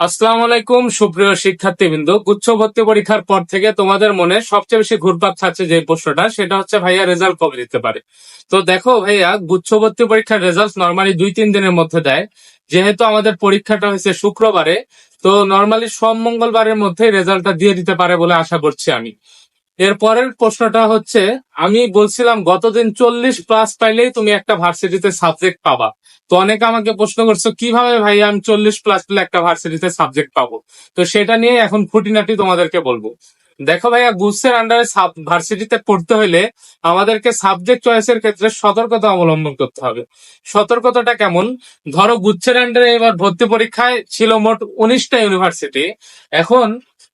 আসসালামু আলাইকুম, সুপ্রিয় শিক্ষার্থীবৃন্দ। গুচ্ছ ভর্তি পরীক্ষার পর থেকে তোমাদের মনে সবচেয়ে বেশি ঘুরপাক থাকছে যে প্রশ্নটা, সেটা হচ্ছে ভাইয়া রেজাল্ট কবে দিতে পারে? তো দেখো ভাইয়া গুচ্ছ ভর্তি পরীক্ষার রেজাল্ট নর্মালি দুই তিন দিনের মধ্যে দেয়। যেহেতু আমাদের পরীক্ষাটা হয়েছে শুক্রবারে, তো নর্মালি সব মঙ্গলবারের মধ্যে রেজাল্টটা দিয়ে দিতে পারে বলে আশা করছি আমি। এর পরের প্রশ্নটা হচ্ছে, আমি বলছিলাম গতদিন চল্লিশ প্লাস পাইলেই তুমি একটা ভার্সিটিতে সাবজেক্ট পাবা। তো অনেকে আমাকে প্রশ্ন করছ, কীভাবে ভাই আমি চল্লিশ প্লাস পেলে একটা ভার্সিটিতে সাবজেক্ট পাবো? তো সেটা নিয়ে এখন খুঁটিনাটি তোমাদেরকে বলব। দেখো ভাইয়া, গুডসের আন্ডারে ভার্সিটিতে পড়তে হলে আমাদেরকে সাবজেক্ট চয়েসের ক্ষেত্রে সতর্কতা অবলম্বন করতে হবে। সতর্কতাটা কেমন? ধরো গুচ্ছের আন্ডারে এবার ভর্তি পরীক্ষায় ছিল মোট উনিশটা ইউনিভার্সিটি এখন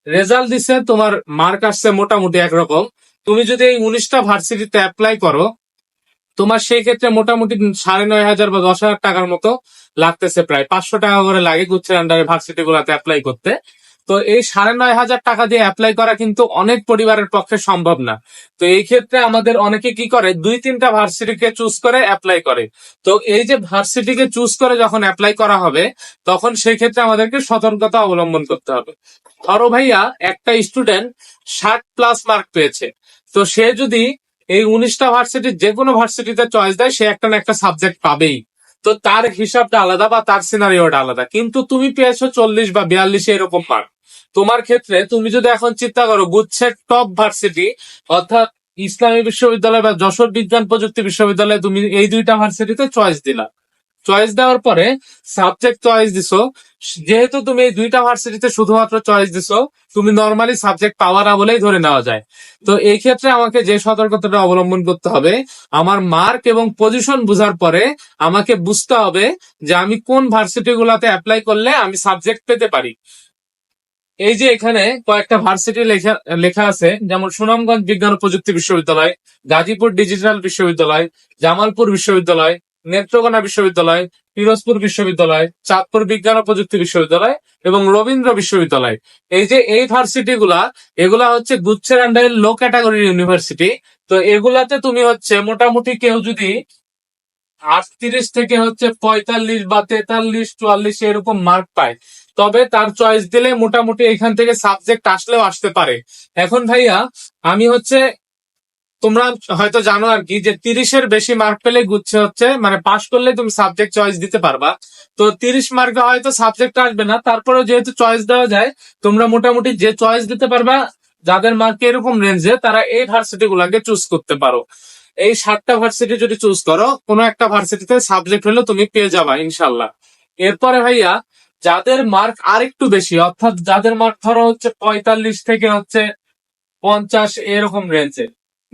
রেজাল্ট দিছে, তোমার মার্ক আসছে মোটামুটি একরকম। তুমি যদি এই উনিশটা ভার্সিটিতে অ্যাপ্লাই করো, তোমার সেই ক্ষেত্রে মোটামুটি সাড়ে নয় হাজার বা দশ হাজার টাকার মতো লাগতেছে প্রায়। পাঁচশো টাকা করে লাগে গুচ্ছের আন্ডারে ভার্সিটি গুলাতে অ্যাপ্লাই করতে। তো এই সাড়ে নয় হাজার টাকা দিয়ে অ্যাপ্লাই করা কিন্তু অনেক পরিবারের পক্ষে সম্ভব না। তো এই ক্ষেত্রে আমাদের অনেকে কি করে, দুই তিনটা ভার্সিটিকে চুজ করে অ্যাপ্লাই করে। তো এই যে ভার্সিটিকে চুজ করে যখন অ্যাপ্লাই করা হবে, তখন সেই ক্ষেত্রে আমাদেরকে সতর্কতা অবলম্বন করতে হবে। ধরো ভাইয়া, একটা স্টুডেন্ট ষাট প্লাস মার্ক পেয়েছে। তো সে যদি এই উনিশটা ভার্সিটি যে কোনো ভার্সিটিতে চয়েস দেয়, সে একটা না একটা সাবজেক্ট পাবেই। তো তার হিসাবটা আলাদা বা তার সিনারিওটা আলাদা। কিন্তু তুমি পেয়েছ চল্লিশ বা বিয়াল্লিশে এরকম মার্ক তোমার ক্ষেত্রে তুমি যদি এখন চিন্তা করো, গুচ্ছের টপ ভার্সিটি অর্থাৎ ইসলামী বিশ্ববিদ্যালয় বা যশোর বিজ্ঞান প্রযুক্তি বিশ্ববিদ্যালয়ে তুমি এই দুইটা ভার্সিটিতে চয়েস দিলা। চয়েস দেওয়ার পরে সাবজেক্ট চয়েস দিছো। যেহেতু তুমি এই দুইটা ভার্সিটিতে শুধুমাত্র চয়েস দিছো, তুমি নর্মালি সাবজেক্ট পাওয়া না বলেই ধরে নেওয়া যায়। তো এই ক্ষেত্রে আমাকে যে সতর্কতাটা অবলম্বন করতে হবে, আমার মার্ক এবং পজিশন বোঝার পরে আমাকে বুঝতে হবে যে আমি কোন ভার্সিটি গুলাতে অ্যাপ্লাই করলে আমি সাবজেক্ট পেতে পারি। এই যে এখানে কয়েকটা ভার্সিটি লেখা লেখা আছে, যেমন সুনামগঞ্জ বিজ্ঞান ও প্রযুক্তি বিশ্ববিদ্যালয়, গাজীপুর ডিজিটাল বিশ্ববিদ্যালয়, জামালপুর বিশ্ববিদ্যালয়, নেত্রকোনা বিশ্ববিদ্যালয়, পিরোজপুর বিশ্ববিদ্যালয়, চাঁদপুর বিজ্ঞান ও প্রযুক্তি বিশ্ববিদ্যালয় এবং রবীন্দ্র বিশ্ববিদ্যালয়। এই যে এই ভার্সিটি গুলা, এগুলা হচ্ছে গুচ্ছের আন্ডারে লো ক্যাটাগরির ইউনিভার্সিটি। তো এগুলাতে তুমি হচ্ছে মোটামুটি কেউ যদি আটত্রিশ থেকে হচ্ছে পঁয়তাল্লিশ বা তেতাল্লিশ, চুয়াল্লিশ এরকম মার্ক পায় তবে তার চয়েস দিলে মোটামুটি এখান থেকে সাবজেক্ট আসলেও আসতে পারে। এখন ভাইয়া, আমি হচ্ছে, তোমরা হয়তো জানো আর কি যে তিরিশের বেশি মার্ক পেলে গুচ্ছে হচ্ছে মানে পাশ করলে তুমি সাবজেক্ট চয়েস দিতে পারবা। তো তিরিশ মার্কে হয়তো সাবজেক্ট আসবে না তারপরে যেহেতু চয়েস দেওয়া যায়, তোমরা মোটামুটি যে চয়েস দিতে পারবা, যাদের মার্ক এরকম রেঞ্জে তারা এই ভার্সিটি গুলাকে চুজ করতে পারো। এই সাতটা ভার্সিটি যদি চুজ করো, কোনো একটা ভার্সিটিতে সাবজেক্ট হলে তুমি পেয়ে যাবা ইনশাল্লাহ এরপরে ভাইয়া যাদের মার্ক আরেকটু বেশি, অর্থাৎ যাদের মার্ক ধরো হচ্ছে পঁয়তাল্লিশ থেকে হচ্ছে পঞ্চাশ এরকম রেঞ্জে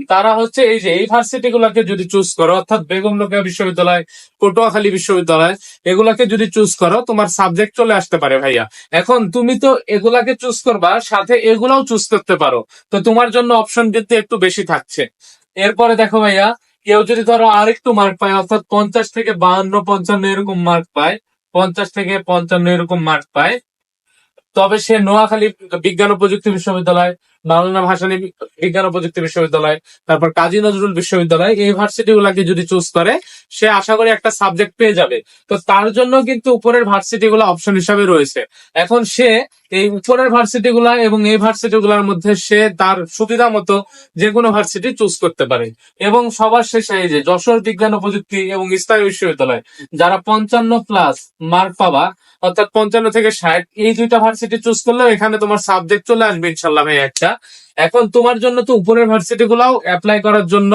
তারা হচ্ছে এই যে এই ভার্সিটি গুলাকে যদি চুজ করো, অর্থাৎ বেগম রোকেয়া বিশ্ববিদ্যালয়, পটুয়াখালী বিশ্ববিদ্যালয়, এগুলাকে যদি চুজ করো, তোমার সাবজেক্ট চলে আসতে পারে ভাইয়া। এখন তুমি তো এগুলাকে চুজ করবা, সাথে এগুলাও চুজ করতে পারো। তো তোমার জন্য অপশন কিন্তু একটু বেশি থাকছে। এরপরে দেখো ভাইয়া, কেউ যদি ধরো আরেকটু মার্ক পায়, অর্থাৎ পঞ্চাশ থেকে বাহান্ন, পঞ্চান্ন এরকম মার্ক পায় পঞ্চাশ থেকে পঞ্চান্ন এরকম মার্ক পায়। তবে সে নোয়াখালী বিজ্ঞান ও প্রযুক্তি বিশ্ববিদ্যালয় মাওলানা ভাসানী বিজ্ঞান ও প্রযুক্তি বিশ্ববিদ্যালয়, তারপর কাজী নজরুল বিশ্ববিদ্যালয়, এই ভার্সিটি গুলাকে যদি চুজ করে, সে আশা করি একটা সাবজেক্ট পেয়ে যাবে। তো তার জন্য কিন্তু উপরের ভার্সিটি গুলো অপশন হিসাবে রয়েছে। এখন সে এই উপরের ভার্সিটি গুলা এবং এই ভার্সিটি গুলার মধ্যে সে তার সুবিধা মতো যে কোনো ভার্সিটি চুজ করতে পারে। এবং সবার শেষে এই যে যশোর বিজ্ঞান ও প্রযুক্তি এবং ইসলামী বিশ্ববিদ্যালয়, যারা পঞ্চান্ন প্লাস মার্ক পাবা, অর্থাৎ পঞ্চান্ন থেকে ষাট, এই দুইটা ভার্সিটি চুজ করলেও এখানে তোমার সাবজেক্ট চলে আসবে ইনশাল্লাহ ভাই একটা। এখন তোমার জন্য তো উপরের ভার্সিটি গুলাও অ্যাপ্লাই করার জন্য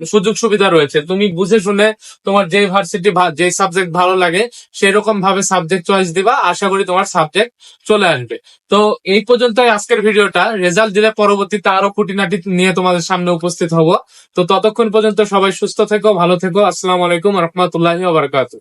সুযোগ সুবিধা রয়েছে। তুমি বুঝে শুনে তোমার যে ভার্সিটি যে সাবজেক্ট ভালো লাগে, সেরকম ভাবে সাবজেক্ট চয়েস দিবা। আশা করি তোমার সাবজেক্ট চলে আসবে। তো এই পর্যন্ত আজকের ভিডিওটা। রেজাল্ট দিলে পরবর্তীতে আরও খুঁটিনাটি নিয়ে তোমাদের সামনে উপস্থিত হব। তো ততক্ষণ পর্যন্ত সবাই সুস্থ থেকো, ভালো থেকো। আসসালামু আলাইকুম রহমতুল্লাহ বারকাত